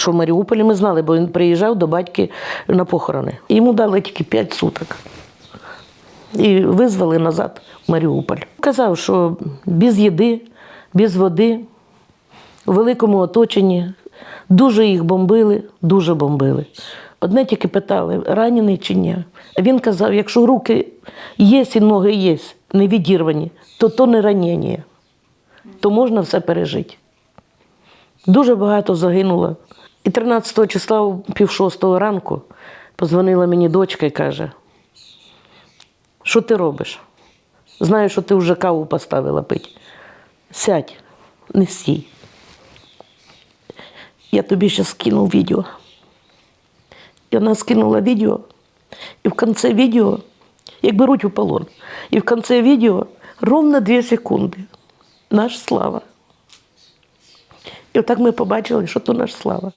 Що в Маріуполі ми знали, бо він приїжджав до батьки на похорони. Йому дали тільки 5 суток. І визвали назад в Маріуполь. Казав, що без їди, без води, у великому оточенні. Дуже їх бомбили, дуже бомбили. Одне тільки питали, ранений чи ні. А він казав, якщо руки є і ноги є, не відірвані, то то не ранення, то можна все пережити. Дуже багато загинуло. І 13 числа о пів шостого ранку позвонила мені дочка і каже, що ти робиш? Знаю, що ти вже каву поставила пити. Сядь, не стій. Я тобі ще скину відео. І вона скинула відео, і в кінці відео, як беруть у полон, і в кінці відео ровно 2 секунди. Наш слава. І отак ми побачили, що то наш слава.